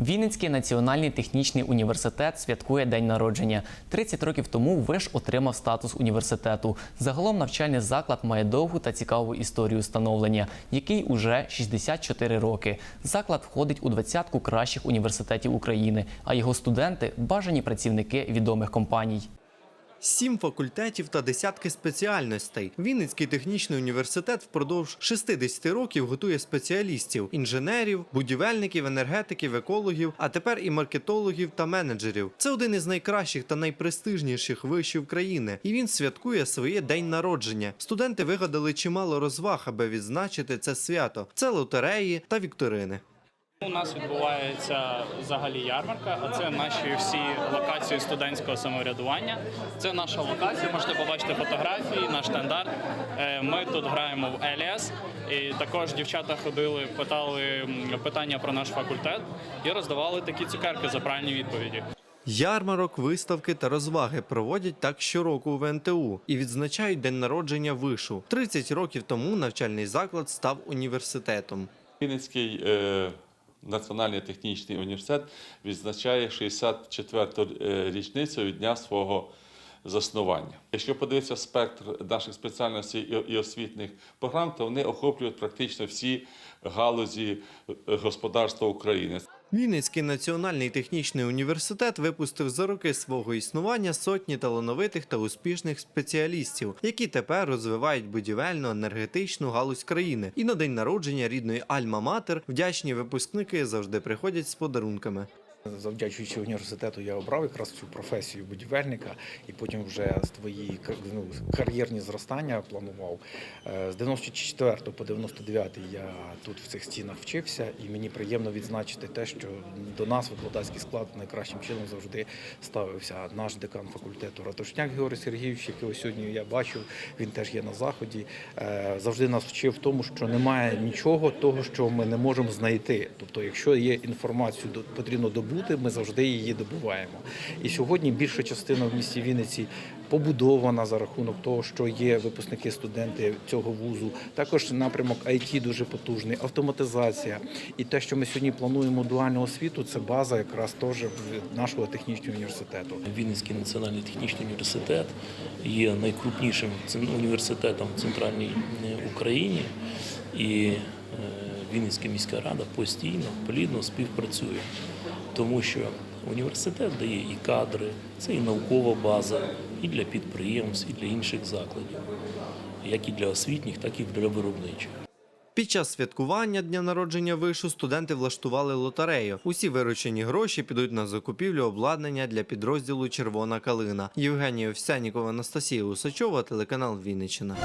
Вінницький національний технічний університет святкує день народження. 30 років тому виш отримав статус університету. Загалом навчальний заклад має довгу та цікаву історію становлення, який уже 64 роки. Заклад входить у двадцятку кращих університетів України, а його студенти бажані працівники відомих компаній. Сім факультетів та десятки спеціальностей. Вінницький технічний університет впродовж 60 років готує спеціалістів, інженерів, будівельників, енергетиків, екологів, а тепер і маркетологів та менеджерів. Це один із найкращих та найпрестижніших вишів країни, і він святкує своє день народження. Студенти вигадали чимало розваг, аби відзначити це свято. Це лотереї та вікторини. У нас відбувається взагалі ярмарка, а це наші всі локації студентського самоврядування. Це наша локація. Можете побачити фотографії, наш стандарт. Е, Ми тут граємо в Еліас. І також дівчата ходили, питали питання про наш факультет і роздавали такі цукерки за правильні відповіді. Ярмарок, виставки та розваги проводять так щороку у ВНТУ і відзначають день народження вишу. 30 років тому навчальний заклад став університетом. Вінницький е, національний технічний університет відзначає 64-ту е, річницю від дня свого заснування. Якщо подивитися спектр наших спеціальностей і, освітних програм, то вони охоплюють практично всі галузі е, господарства України. Вінницький національний технічний університет випустив за роки свого існування сотні талановитих та успішних спеціалістів, які тепер розвивають будівельну енергетичну галузь країни. І на день народження рідної Альма-Матер вдячні випускники завжди приходять з подарунками. Завдячуючи університету, я обрав якраз цю професію будівельника, і потім вже свої ну, кар'єрні зростання планував. Е, З 94 по 99 я тут в цих стінах вчився, і мені приємно відзначити те, що до нас викладацький склад найкращим чином завжди ставився. Наш декан факультету Ратушняк Георгій Сергійович, якого сьогодні я бачив, він теж є на заході. е, Завжди нас вчив в тому, що немає нічого того, що ми не можемо знайти. Тобто, якщо є інформацію, потрібно добути, ми завжди її добуваємо. І сьогодні більша частина в місті Вінниці побудована за рахунок того, що є випускники студенти цього вузу. Також напрямок IT дуже потужний, автоматизація. І те, що ми сьогодні плануємо дуальну освіту, це база якраз теж нашого технічного університету. Вінницький національний технічний університет є найкрупнішим університетом в центральній е, Україні, і е, Вінницька міська рада постійно плідно співпрацює, тому що університет дає і кадри, це і наукова база, і для підприємств, і для інших закладів, як і для освітніх, так і для виробничих. Під час святкування дня народження вишу студенти влаштували лотерею. Усі виручені гроші підуть на закупівлю обладнання для підрозділу Червона калина. Євгенія Овсянікова, Анастасія Усачова, телеканал Вінниччина.